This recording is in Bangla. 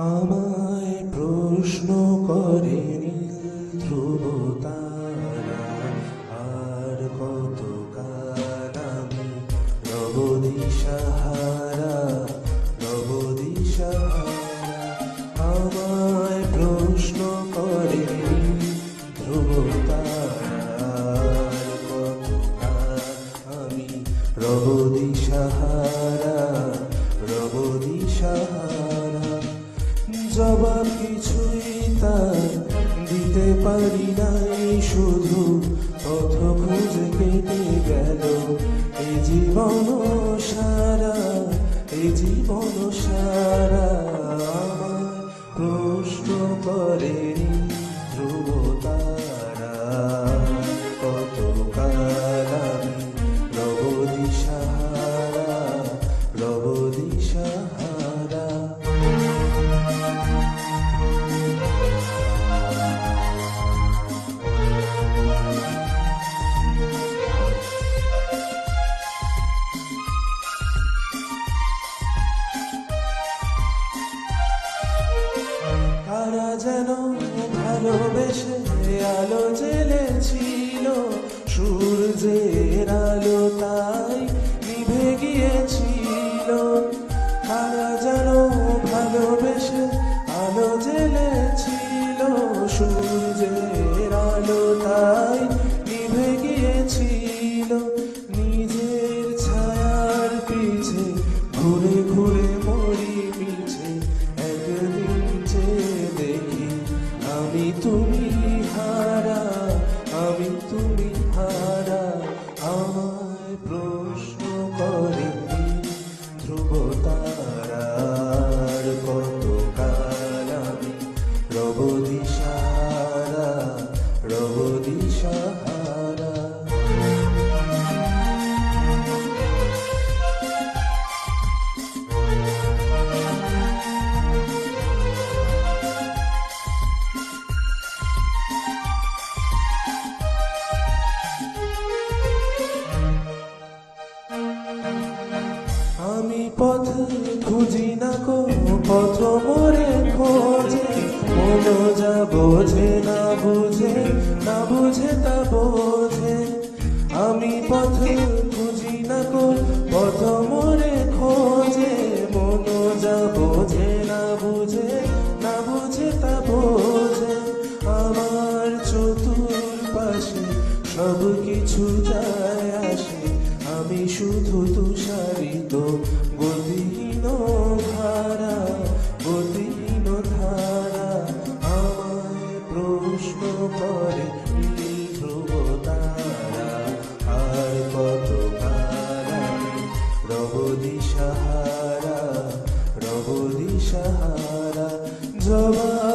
আমায় প্রশ্ন করেনি ধ্রুব তারা আর কত আমি রব দিশাহারা রব আমায় প্রশ্ন করেনি ধ্রুব তারা কত আমি রব দিশাহারা জবাব কিছুই তার দিতে পারি নাই। শুধু পথ খুঁজে কেটে গেল। এই জীবন সারা এই জীবন সারা। প্রশ্ন করে ধ্রুব যেন ভালোবেসে আলো জেলেছিল সূর্যের আলো তাই নিভে গিয়েছিল। তারা যেন ভালোবেসে তুমি হারা আমায় প্রশ্ন বোঝে, না বুঝে না বুঝে, তা বোঝে। আমি পথে খুঁজি না কো পথ মোরে খোঁজে। মন যা বোঝে, না বুঝে না বুঝে, তা বোঝে। আমার চতুর সব কিছু যায় আসে। আমি শুধু তুষারিত, গতিহীন ধারা। দিশাহারা জবাব